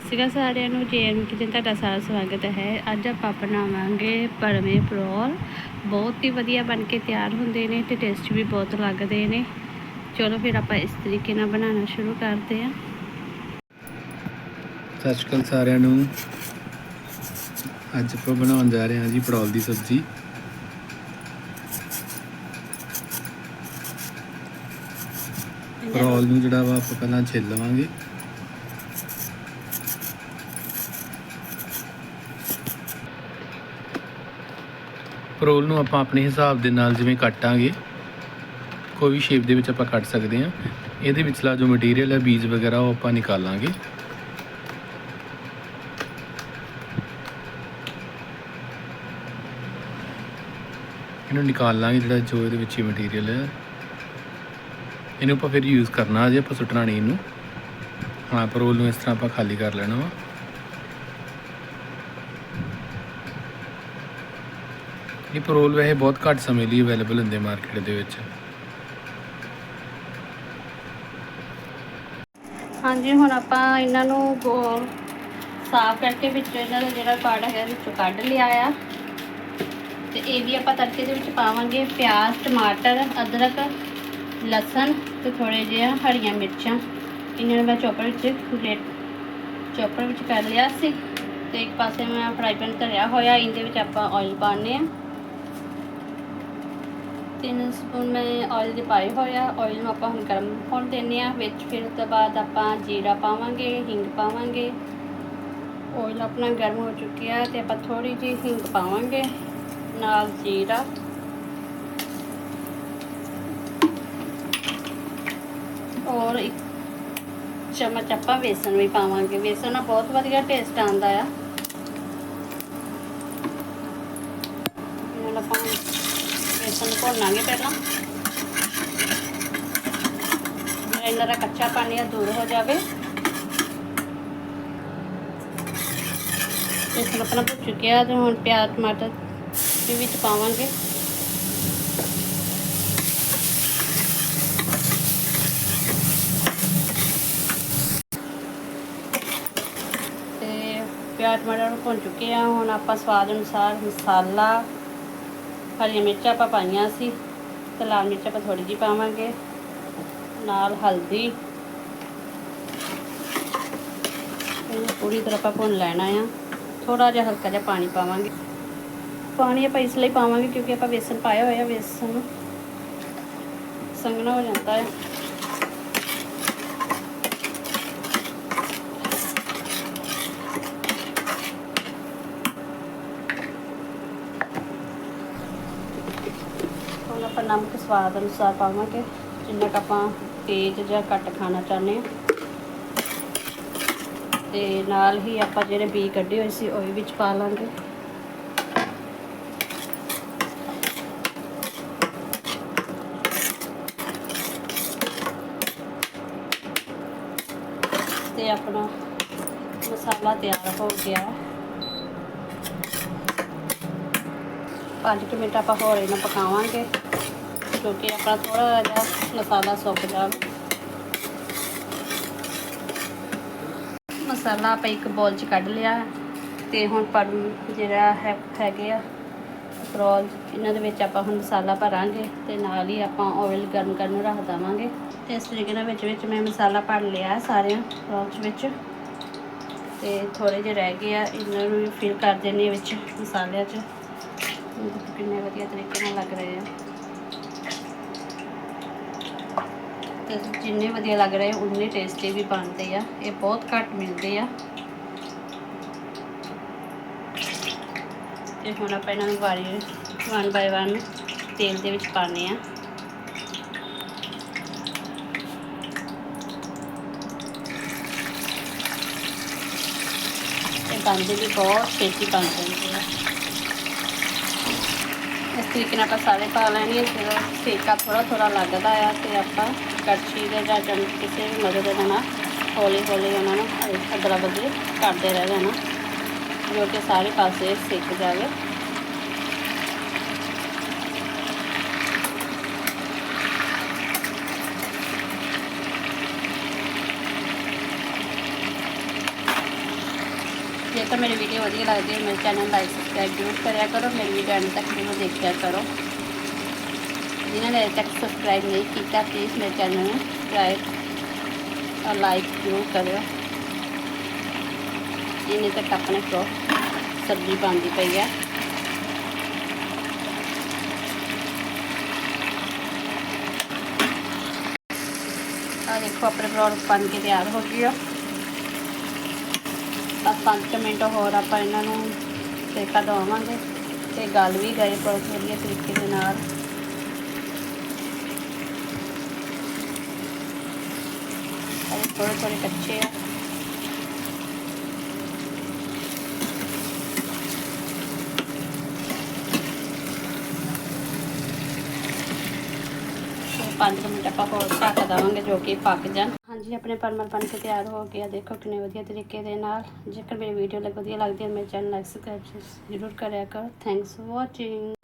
ਅਕਾਲ ਸਾਰਿਆਂ ਨੂੰ ਜੇਐਮ ਕਿਚਨ ਤੁਹਾਡਾ ਸਾਰਾ ਸਵਾਗਤ ਹੈ। ਅੱਜ ਆਪਾਂ ਬਣਾਵਾਂਗੇ ਪਰਵੇਂ ਪਰੌਲ। ਬਹੁਤ ਹੀ ਵਧੀਆ ਬਣ ਕੇ ਤਿਆਰ ਹੁੰਦੇ ਨੇ ਤੇ ਟੇਸਟ ਵੀ ਬਹੁਤ ਲੱਗਦੇ ਨੇ। ਚਲੋ ਫਿਰ ਆਪਾਂ ਇਸ ਤਰੀਕੇ ਨਾਲ ਬਣਾਉਣਾ ਸ਼ੁਰੂ ਕਰਦੇ ਹਾਂ। ਸਤਿ ਸ਼੍ਰੀ ਅਕਾਲ ਸਾਰਿਆਂ ਨੂੰ। ਅੱਜ ਆਪਾਂ ਬਣਾਉਣ ਜਾ ਰਹੇ ਹਾਂ ਜੀ ਪੜੌਲ ਦੀ ਸਬਜ਼ੀ। ਪੜੌਲ ਨੂੰ ਜਿਹੜਾ ਵਾ ਆਪਾਂ ਪਹਿਲਾਂ ਛਿੱਲ ਲਵਾਂਗੇ। ਪਰੋਲ ਨੂੰ ਆਪਾਂ ਆਪਣੇ ਹਿਸਾਬ ਦੇ ਨਾਲ ਜਿਵੇਂ ਕੱਟਾਂਗੇ, ਕੋਈ ਵੀ ਸ਼ੇਪ ਦੇ ਵਿੱਚ ਆਪਾਂ ਕੱਟ ਸਕਦੇ ਹਾਂ। ਇਹਦੇ ਵਿੱਚਲਾ ਜੋ ਮਟੀਰੀਅਲ ਹੈ, ਬੀਜ ਵਗੈਰਾ, ਉਹ ਆਪਾਂ ਨਿਕਾਲਾਂਗੇ। ਇਹਨੂੰ ਨਿਕਾਲ ਲਾਂਗੇ ਜਿਹੜਾ ਜੋ ਇਹਦੇ ਵਿੱਚ ਮਟੀਰੀਅਲ ਹੈ। ਇਹਨੂੰ ਆਪਾਂ ਫਿਰ ਯੂਜ਼ ਕਰਨਾ ਅਜੇ ਆਪਾਂ ਸੁੱਟਣਾ ਨਹੀਂ ਇਹਨੂੰ। ਹਾਂ ਪਰੋਲ ਨੂੰ ਇਸ ਤਰ੍ਹਾਂ ਆਪਾਂ ਖਾਲੀ ਕਰ ਲੈਣਾ ਵਾ। ਇਹ ਪਰੋਲ ਵੈਸੇ ਬਹੁਤ ਘੱਟ ਸਮੇਂ ਲਈ ਅਵੇਲੇਬਲ ਹੁੰਦੇ ਮਾਰਕੀਟ ਦੇ ਵਿੱਚ। ਹਾਂਜੀ, ਹੁਣ ਆਪਾਂ ਇਹਨਾਂ ਨੂੰ ਗੋ- ਸਾਫ਼ ਕਰਕੇ ਵਿੱਚ ਇਹਨਾਂ ਦਾ ਜਿਹੜਾ ਕਾੜਾ ਹੈਗਾ, ਵਿੱਚੋਂ ਕੱਢ ਲਿਆ ਆ। ਤੇ ਇਹ ਵੀ ਆਪਾਂ ਤੜਕੇ ਦੇ ਵਿੱਚ ਪਾਵਾਂਗੇ ਪਿਆਜ਼, ਟਮਾਟਰ, ਅਦਰਕ, ਲਸਣ ਤੇ ਥੋੜੇ ਜਿਹਾ ਹਰੀਆਂ ਮਿਰਚਾਂ। ਇਹਨਾਂ ਨੂੰ ਮੈਂ ਚੋਪਰ ਵਿੱਚ ਗ੍ਰੇਟ ਚੋਪਰ ਵਿੱਚ ਕਰ ਲਿਆ ਸੀ। ਤੇ ਇੱਕ ਪਾਸੇ ਮੈਂ ਫਰਾਈ ਪੈਨ ਧਰਿਆ ਹੋਇਆ, ਇਹਦੇ ਵਿੱਚ ਆਪਾਂ ਆਇਲ ਪਾਣੇ ਆ ਤਿੰਨ ਸਪੂਨ ਮੈਂ ਆਇਲ ਦੇ ਪਾਏ ਹੋਇਆ ਆਇਲ ਨੂੰ ਆਪਾਂ ਹੁਣ ਗਰਮ ਹੋਣ ਦਿੰਨੇ ਆ, ਵਿੱਚ ਫਿਰ ਉਸ ਤੋਂ ਬਾਅਦ ਆਪਾਂ ਜੀਰਾ ਪਾਵਾਂਗੇ, ਹਿੰਗ ਪਾਵਾਂਗੇ। ਆਇਲ ਆਪਣਾ ਗਰਮ ਹੋ ਚੁੱਕਿਆ ਤੇ ਆਪਾਂ ਥੋੜੀ ਜਿਹੀ ਹਿੰਗ ਪਾਵਾਂਗੇ, ਨਾਲ ਜੀਰਾ। ਔਰ ਇੱਕ ਚਮਚ ਆਪਾਂ ਵੇਸਣ ਵੀ ਪਾਵਾਂਗੇ। ਵੇਸਣ ਨਾਲ ਬਹੁਤ ਵਧੀਆ ਟੇਸਟ ਆਉਂਦਾ ਆ। ਇਹਨਾਂ ਆਪਾਂ ਵੇਸਣ ਭੁੰਨਾਂਗੇ ਪਹਿਲਾਂ। ਇਹਨਾਂ ਦਾ ਕੱਚਾ ਪਾਣੀ ਦੂਰ ਹੋ ਜਾਵੇ। ਵੇਸਣ ਆਪਣਾ ਭੁੱਜ ਚੁੱਕਿਆ ਤੇ ਹੁਣ ਪਿਆਜ਼, ਟਮਾਟਰ ਵੀ ਵਿੱਚ ਪਾਵਾਂਗੇ। ਤੇ ਪਿਆਜ਼, ਟਮਾਟਰ ਭੁੰਨ ਚੁੱਕੇ ਆ। ਹੁਣ ਆਪਾਂ ਸਵਾਦ ਅਨੁਸਾਰ ਮਸਾਲਾ ਹਰੀਆਂ ਮਿਰਚਾਂ ਆਪਾਂ ਪਾਈਆਂ ਸੀ ਤੇ ਲਾਲ ਮਿਰਚ ਆਪਾਂ ਥੋੜੀ ਜਿਹੀ ਪਾਵਾਂਗੇ। ਨਾਲ ਹਲਦੀ। ਇਹਨੂੰ ਪੂਰੀ ਤਰ੍ਹਾਂ ਆਪਾਂ ਭੁੰਨ ਲੈਣਾ ਆ। ਥੋੜਾ ਜਿਹਾ ਹਲਕਾ ਜਿਹਾ ਪਾਣੀ ਪਾਵਾਂਗੇ। ਪਾਣੀ ਆਪਾਂ ਇਸ ਲਈ ਪਾਵਾਂਗੇ ਕਿਉਂਕਿ ਆਪਾਂ ਵੇਸਣ ਪਾਇਆ ਹੋਇਆ ਵੇਸਣ ਸੰਘਣਾ ਹੋ ਜਾਂਦਾ ਹੈ ਹੁਣ ਆਪਾਂ ਨਮਕ ਸਵਾਦ ਅਨੁਸਾਰ ਪਾਵਾਂਗੇ। ਜਿੰਨਾ ਕੁ ਆਪਾਂ ਤੇਜ਼ ਜਾਂ ਘੱਟ ਖਾਣਾ ਚਾਹੁੰਦੇ ਹਾਂ। ਤੇ ਨਾਲ ਹੀ ਆਪਾਂ ਜਿਹੜੇ ਬੀ ਕੱਢੇ ਹੋਏ ਸੀ, ਉਹ ਵੀ ਵਿੱਚ ਪਾ ਲਾਂਗੇ। ਤੇ ਆਪਣਾ ਮਸਾਲਾ ਤਿਆਰ ਹੋ ਗਿਆ। ਪੰਜ ਕੁ ਮਿੰਟ ਆਪਾਂ ਹੋਰ ਇਹਨੂੰ ਪਕਾਵਾਂਗੇ। ਕਿਉਂਕਿ ਆਪਣਾ ਥੋੜਾ ਜਿਹਾ ਮਸਾਲਾ ਸੁੱਕ ਜਾਵੇ ਮਸਾਲਾ ਆਪਾਂ ਇੱਕ ਬੋਲ 'ਚ ਕੱਢ ਲਿਆ ਤੇ ਹੁਣ ਪਰ ਜਿਹੜਾ ਹੈ, ਹੈਗੇ ਆ ਰੋਲ ਇਹਨਾਂ ਦੇ ਵਿੱਚ ਆਪਾਂ ਹੁਣ ਮਸਾਲਾ ਭਰਾਂਗੇ ਤੇ ਨਾਲ ਹੀ ਆਪਾਂ ਆਇਲ ਗਰਮ ਕਰਨ ਨੂੰ ਰੱਖ ਦੇਵਾਂਗੇ। ਤੇ ਇਸ ਤਰੀਕੇ ਨਾਲ ਵਿੱਚ ਵਿੱਚ ਮੈਂ ਮਸਾਲਾ ਭਰ ਲਿਆ ਸਾਰਿਆਂ ਰੋਲਸ ਵਿੱਚ। ਤੇ ਥੋੜੇ ਜਿਹੇ ਰਹਿ ਗਏ ਆ, ਇਹਨਾਂ ਨੂੰ ਵੀ ਫਿਲ ਕਰ ਦਿੰਦੇ ਵਿੱਚ ਮਸਾਲਿਆਂ 'ਚ। ਕਿੰਨੇ ਵਧੀਆ ਤਰੀਕੇ ਨਾਲ ਲੱਗ ਰਹੇ ਆ। ਤੇ ਜਿੰਨੇ ਵਧੀਆ ਲੱਗ ਰਹੇ, ਉਨੇ ਟੇਸਟੀ ਵੀ ਬਣਦੇ ਆ। ਇਹ ਬਹੁਤ ਘੱਟ ਮਿਲਦੇ ਆ। ਤੇ ਹੁਣ ਆਪਾਂ ਇਹਨਾਂ ਨੂੰ ਵਾਰੀ ਵਨ ਬਾਈ ਵਨ ਤੇਲ ਦੇ ਵਿੱਚ ਪਾਣੇ ਆ। ਇਹ ਬਣਦੇ ਵੀ ਬਹੁਤ ਛੇਤੀ ਬਣ ਜਾਂਦੇ ਆ। ਇਸ ਤਰੀਕੇ ਨਾਲ ਆਪਾਂ ਸਾਰੇ ਪਾ ਲੈਣੇ ਜਦੋਂ ਸੇਕਾ ਥੋੜਾ ਥੋੜਾ ਲੱਗਦਾ ਆ ਤੇ ਆਪਾਂ ਕੜਛੀ ਦੇ ਜਾਂ ਚਮ ਕਿਸੇ ਵੀ ਮਦਦ ਦੇ ਨਾਲ ਹੌਲੀ ਹੌਲੀ ਉਹਨਾਂ ਨੂੰ ਅਦਲਾ ਬਦਲੀ ਕਰਦੇ ਰਹਿ ਜਾਣਾ, ਜੋ ਕਿ ਸਾਰੇ ਪਾਸੇ ਸਿੱਕ ਜਾਵੇ। ਜੇਕਰ ਮੇਰੀ ਵੀਡੀਓ ਵਧੀਆ ਲੱਗਦੀ ਹੈ, ਮੇਰੇ ਚੈਨਲ ਲਾਈਕ ਸਬਸਕ੍ਰਾਈਬ ਜ਼ਰੂਰ ਕਰਿਆ ਕਰੋ, ਮੇਰੀ ਵੀਡੀਓ ਅੰਤ ਤੱਕ ਜ਼ਰੂਰ ਦੇਖਿਆ ਕਰੋ। ਜਿਨ੍ਹਾਂ ਨੇ ਅਜੇ ਤੱਕ ਸਬਸਕ੍ਰਾਈਬ ਨਹੀਂ ਕੀਤਾ ਪਲੀਜ਼ ਮੇਰੇ ਚੈਨਲ ਨੂੰ ਸਬਸਕ੍ਰਾਈਬ ਔਰ ਲਾਈਕ ਜ਼ਰੂਰ ਕਰਿਓ। ਇਹਨੇ ਤੱਕ ਆਪਣੇ ਕੋ ਸਬਜ਼ੀ ਬਣਦੀ ਪਈ ਹੈ ਆ ਦੇਖੋ, ਆਪਣੇ ਪਰੌਂਠੇ ਬਣ ਕੇ ਤਿਆਰ ਹੋ ਤਾਂ ਆ ਬਸ 5 ਮਿੰਟ ਹੋਰ ਆਪਾਂ ਇਹਨਾਂ ਨੂੰ ਸੇਕਾ ਦਵਾਵਾਂਗੇ ਤੇ ਗਲ ਵੀ ਗਏ ਬਹੁਤ ਵਧੀਆ ਤਰੀਕੇ ਦੇ ਨਾਲ। ਅਰੇ ਥੋੜੇ ਥੋੜੇ ਕੱਚੇ ਆ। ਪੰਜ 5 ਮਿੰਟ ਆਪਾਂ ਹੋਰ ਢੱਕ ਦੇਵਾਂਗੇ ਜੋ ਕਿ ਪੱਕ ਜਾਣ। ਹਾਂਜੀ ਆਪਣੇ ਪਰਮਲ ਬਣ ਕੇ ਤਿਆਰ ਹੋ ਗਿਆ ਦੇਖੋ ਕਿੰਨੇ ਵਧੀਆ ਤਰੀਕੇ ਦੇ ਨਾਲ। ਜੇਕਰ ਮੇਰੀ ਵੀਡੀਓ ਲੱਗ ਵਧੀਆ ਲੱਗਦੀ ਹੈ, ਮੇਰੇ ਚੈਨਲ ਲਾਈਕ ਸਬਸਕ੍ਰਾਈਬ ਜ਼ਰੂਰ ਕਰਿਆ ਕਰੋ। Thanks for watching